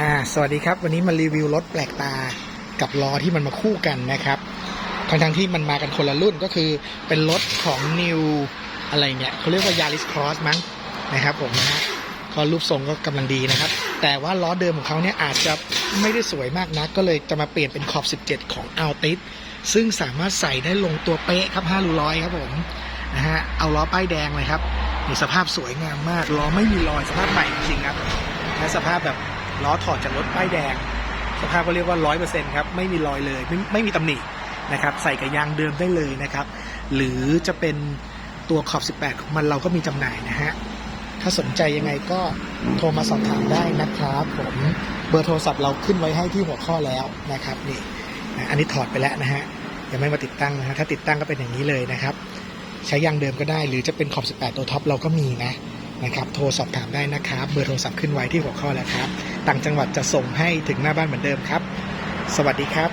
อ่าสวัสดีครับวันนี้มารีวิวรถแปลกตากับล้อที่มันมาคู่กันนะครับทั้งทั้งๆที่มันมากันคนละรุ่นก็คือเป็นรถของ New อะไรเนี่ยเขาเรียกว่า Yaris Cross มั้งนะครับผมนะฮะก็รูปทรงก็กำลังดีนะครับ แต่ว่าล้อเดิมของเขาเนี่ยอาจจะไม่ได้สวยมากนัก ก็เลยจะมาเปลี่ยนเป็นขอบ 17 ของ Altis ซึ่งสามารถใส่ได้ลงตัวเป๊ะครับ5รูร้อยครับผมนะฮะเอาล้อป้ายแดงเลยครับมีสภาพสวยงามมากล้อไม่มีรอยสภาพใหม่จริงครับและสภาพแบบ ล้อถอดจากรถป้ายแดง สภาพก็เรียกว่าร้อยเปอร์เซ็นต์ครับไม่มีรอยเลยไม่ไม่มีตำหนินะครับใส่กับยางเดิมได้เลยนะครับ หรือจะเป็นตัวขอบ 18 ของมันเราก็มีจำหน่ายนะฮะ ถ้าสนใจยังไงก็โทรมาสอบถามได้นะครับผมเบอร์โทรศัพท์เราขึ้นไว้ให้ที่หัวข้อแล้วนะครับนี่นะอันนี้ถอดไปแล้วนะฮะยังไม่มาติดตั้งนะฮะถ้าติดตั้งก็เป็นอย่างนี้เลยนะครับ ใช้ยางเดิมก็ได้ หรือจะเป็นขอบ 18 ตัวท็อปเราก็มีนะนะครับ โทรสอบถามได้นะครับ เบอร์โทรศัพท์ขึ้นไว้ที่หัวข้อแล้วครับ ต่างจังหวัดจะส่งให้ถึงหน้าบ้านเหมือนเดิมครับ สวัสดีครับ